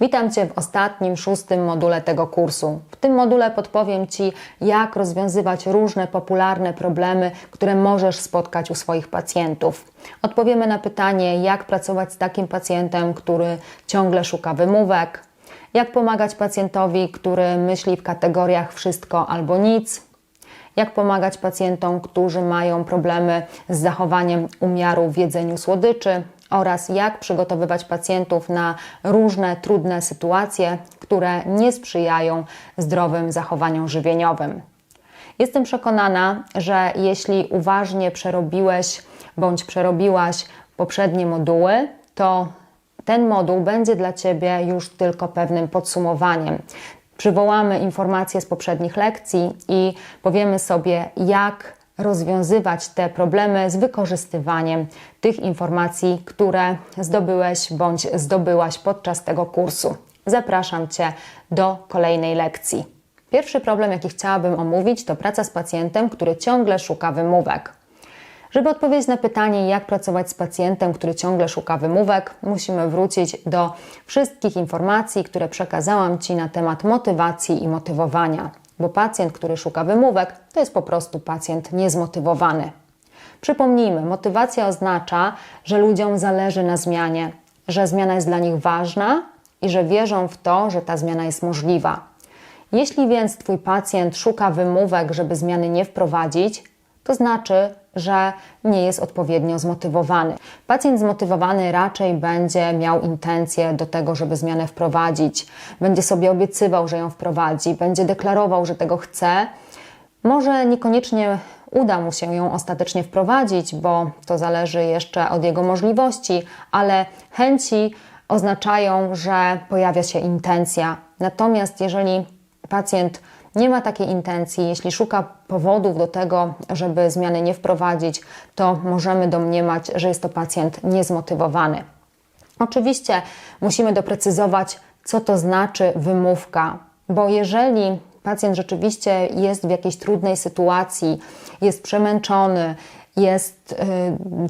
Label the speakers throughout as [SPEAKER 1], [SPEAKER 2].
[SPEAKER 1] Witam Cię w ostatnim, szóstym module tego kursu. W tym module podpowiem Ci, jak rozwiązywać różne popularne problemy, które możesz spotkać u swoich pacjentów. Odpowiemy na pytanie, jak pracować z takim pacjentem, który ciągle szuka wymówek, jak pomagać pacjentowi, który myśli w kategoriach wszystko albo nic, jak pomagać pacjentom, którzy mają problemy z zachowaniem umiaru w jedzeniu słodyczy oraz jak przygotowywać pacjentów na różne trudne sytuacje, które nie sprzyjają zdrowym zachowaniom żywieniowym. Jestem przekonana, że jeśli uważnie przerobiłeś bądź przerobiłaś poprzednie moduły, to ten moduł będzie dla Ciebie już tylko pewnym podsumowaniem. Przywołamy informacje z poprzednich lekcji i powiemy sobie, jak rozwiązywać te problemy z wykorzystywaniem tych informacji, które zdobyłeś bądź zdobyłaś podczas tego kursu. Zapraszam Cię do kolejnej lekcji. Pierwszy problem, jaki chciałabym omówić, to praca z pacjentem, który ciągle szuka wymówek. Żeby odpowiedzieć na pytanie, jak pracować z pacjentem, który ciągle szuka wymówek, musimy wrócić do wszystkich informacji, które przekazałam Ci na temat motywacji i motywowania, bo pacjent, który szuka wymówek, to jest po prostu pacjent niezmotywowany. Przypomnijmy, motywacja oznacza, że ludziom zależy na zmianie, że zmiana jest dla nich ważna i że wierzą w to, że ta zmiana jest możliwa. Jeśli więc Twój pacjent szuka wymówek, żeby zmiany nie wprowadzić, to znaczy, że nie jest odpowiednio zmotywowany. Pacjent zmotywowany raczej będzie miał intencję do tego, żeby zmianę wprowadzić, będzie sobie obiecywał, że ją wprowadzi, będzie deklarował, że tego chce. Może niekoniecznie uda mu się ją ostatecznie wprowadzić, bo to zależy jeszcze od jego możliwości, ale chęci oznaczają, że pojawia się intencja. Natomiast jeżeli pacjent nie ma takiej intencji, jeśli szuka powodów do tego, żeby zmiany nie wprowadzić, to możemy domniemać, że jest to pacjent niezmotywowany. Oczywiście musimy doprecyzować, co to znaczy wymówka, bo jeżeli pacjent rzeczywiście jest w jakiejś trudnej sytuacji, jest przemęczony, jest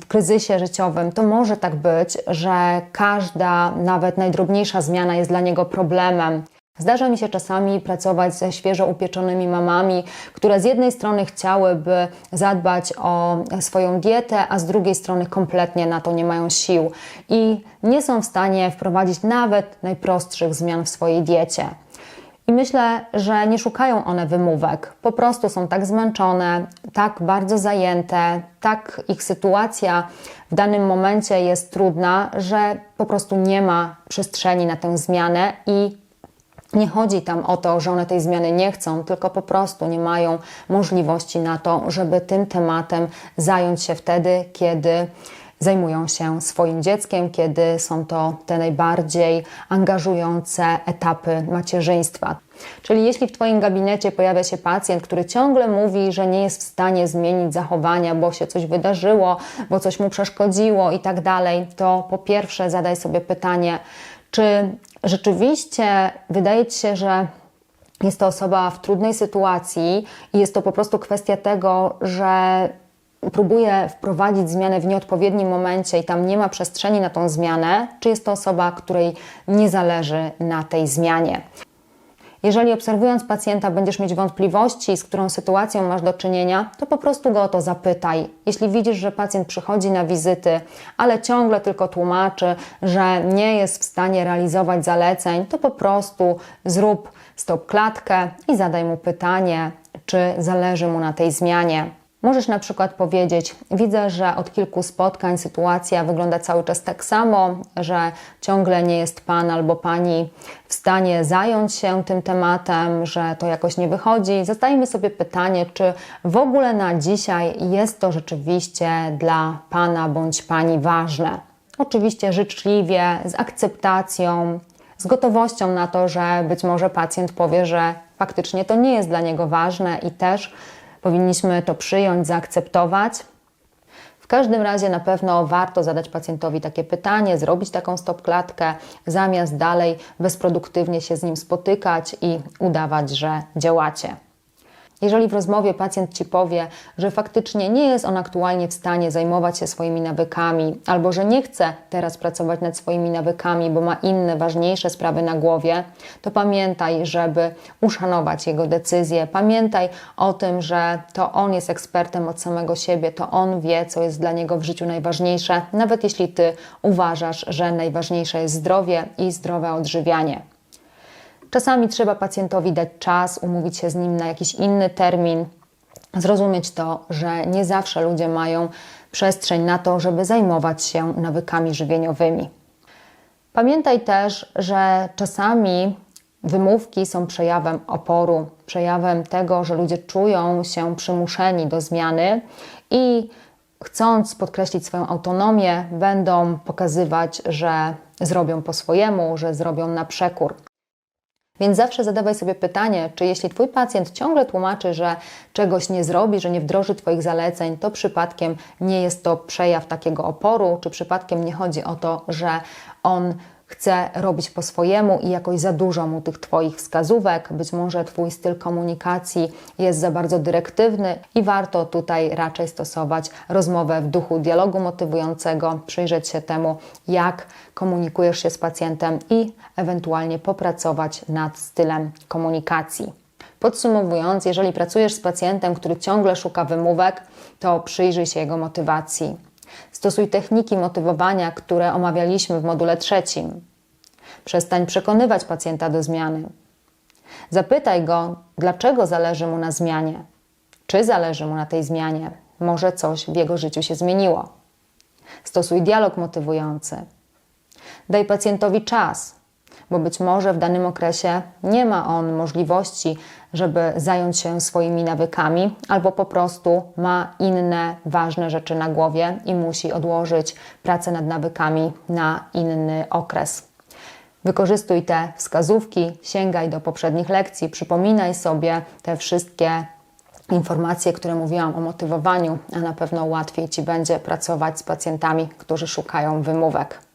[SPEAKER 1] w kryzysie życiowym, to może tak być, że każda, nawet najdrobniejsza zmiana jest dla niego problemem. Zdarza mi się czasami pracować ze świeżo upieczonymi mamami, które z jednej strony chciałyby zadbać o swoją dietę, a z drugiej strony kompletnie na to nie mają sił i nie są w stanie wprowadzić nawet najprostszych zmian w swojej diecie. I myślę, że nie szukają one wymówek, po prostu są tak zmęczone, tak bardzo zajęte, tak ich sytuacja w danym momencie jest trudna, że po prostu nie ma przestrzeni na tę zmianę i nie chodzi tam o to, że one tej zmiany nie chcą, tylko po prostu nie mają możliwości na to, żeby tym tematem zająć się wtedy, kiedy zajmują się swoim dzieckiem, kiedy są to te najbardziej angażujące etapy macierzyństwa. Czyli jeśli w Twoim gabinecie pojawia się pacjent, który ciągle mówi, że nie jest w stanie zmienić zachowania, bo się coś wydarzyło, bo coś mu przeszkodziło i tak dalej, to po pierwsze zadaj sobie pytanie, czy rzeczywiście wydaje Ci się, że jest to osoba w trudnej sytuacji i jest to po prostu kwestia tego, że próbuje wprowadzić zmianę w nieodpowiednim momencie i tam nie ma przestrzeni na tą zmianę, czy jest to osoba, której nie zależy na tej zmianie. Jeżeli obserwując pacjenta będziesz mieć wątpliwości, z którą sytuacją masz do czynienia, to po prostu go o to zapytaj. Jeśli widzisz, że pacjent przychodzi na wizyty, ale ciągle tylko tłumaczy, że nie jest w stanie realizować zaleceń, to po prostu zrób stop klatkę i zadaj mu pytanie, czy zależy mu na tej zmianie. Możesz na przykład powiedzieć: Widzę, że od kilku spotkań sytuacja wygląda cały czas tak samo, że ciągle nie jest pan albo pani w stanie zająć się tym tematem, że to jakoś nie wychodzi. Zadajmy sobie pytanie, czy w ogóle na dzisiaj jest to rzeczywiście dla pana bądź pani ważne. Oczywiście życzliwie, z akceptacją, z gotowością na to, że być może pacjent powie, że faktycznie to nie jest dla niego ważne i też Powinniśmy to przyjąć, zaakceptować. W każdym razie na pewno warto zadać pacjentowi takie pytanie, zrobić taką stopklatkę, zamiast dalej bezproduktywnie się z nim spotykać i udawać, że działacie. Jeżeli w rozmowie pacjent ci powie, że faktycznie nie jest on aktualnie w stanie zajmować się swoimi nawykami, albo że nie chce teraz pracować nad swoimi nawykami, bo ma inne, ważniejsze sprawy na głowie, to pamiętaj, żeby uszanować jego decyzję. Pamiętaj o tym, że to on jest ekspertem od samego siebie, to on wie, co jest dla niego w życiu najważniejsze, nawet jeśli ty uważasz, że najważniejsze jest zdrowie i zdrowe odżywianie. Czasami trzeba pacjentowi dać czas, umówić się z nim na jakiś inny termin, zrozumieć to, że nie zawsze ludzie mają przestrzeń na to, żeby zajmować się nawykami żywieniowymi. Pamiętaj też, że czasami wymówki są przejawem oporu, przejawem tego, że ludzie czują się przymuszeni do zmiany i chcąc podkreślić swoją autonomię, będą pokazywać, że zrobią po swojemu, że zrobią na przekór. Więc zawsze zadawaj sobie pytanie, czy jeśli Twój pacjent ciągle tłumaczy, że czegoś nie zrobi, że nie wdroży Twoich zaleceń, to przypadkiem nie jest to przejaw takiego oporu, czy przypadkiem nie chodzi o to, że on chce robić po swojemu i jakoś za dużo mu tych Twoich wskazówek. Być może Twój styl komunikacji jest za bardzo dyrektywny i warto tutaj raczej stosować rozmowę w duchu dialogu motywującego, przyjrzeć się temu, jak komunikujesz się z pacjentem i ewentualnie popracować nad stylem komunikacji. Podsumowując, jeżeli pracujesz z pacjentem, który ciągle szuka wymówek, to przyjrzyj się jego motywacji. Stosuj techniki motywowania, które omawialiśmy w module trzecim. Przestań przekonywać pacjenta do zmiany. Zapytaj go, dlaczego zależy mu na zmianie. Czy zależy mu na tej zmianie? Może coś w jego życiu się zmieniło. Stosuj dialog motywujący. Daj pacjentowi czas, bo być może w danym okresie nie ma on możliwości, żeby zająć się swoimi nawykami, albo po prostu ma inne ważne rzeczy na głowie i musi odłożyć pracę nad nawykami na inny okres. Wykorzystuj te wskazówki, sięgaj do poprzednich lekcji, przypominaj sobie te wszystkie informacje, które mówiłam o motywowaniu, a na pewno łatwiej Ci będzie pracować z pacjentami, którzy szukają wymówek.